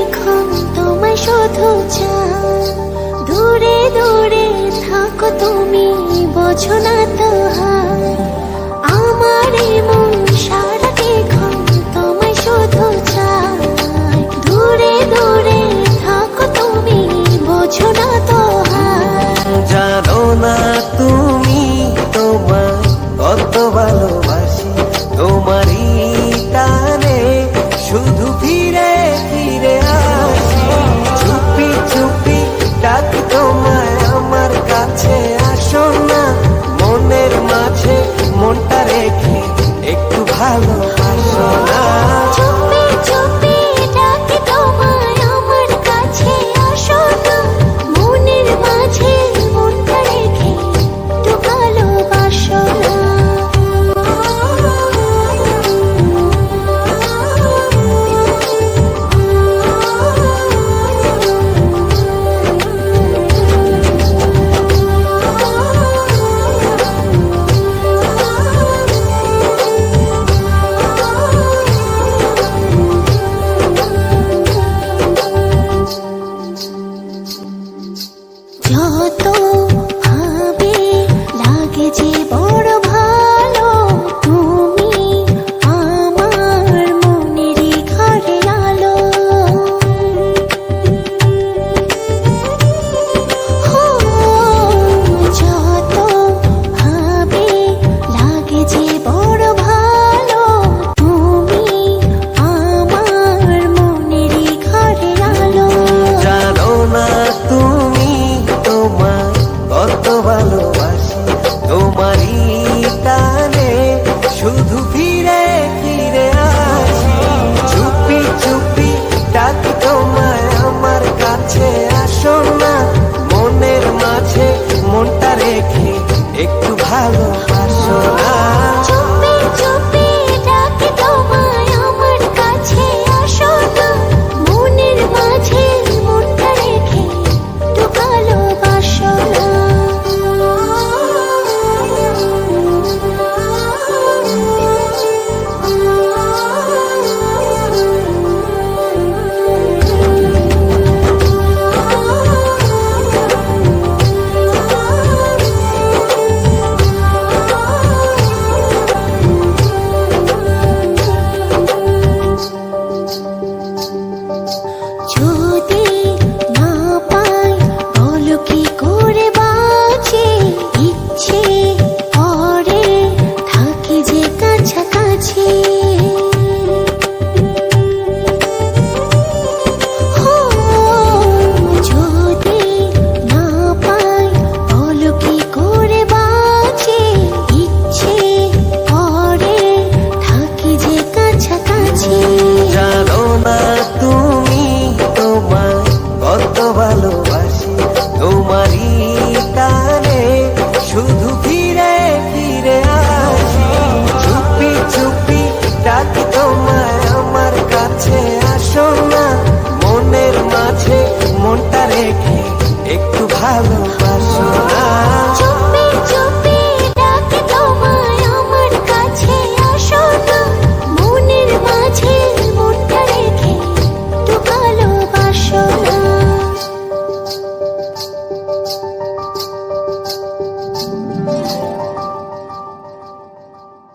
প্রতিক্ষণ তোমায় শুধু দূরে দূরে থাকো তুমি, বোঝো না তো আমার মন সারাটিক্ষণ তোমায় শুধু চাই। দূরে থাকো তুমি, বোঝো না তো তুমি তোমার কত ভালোবাসি, তোমারই halo, halo. take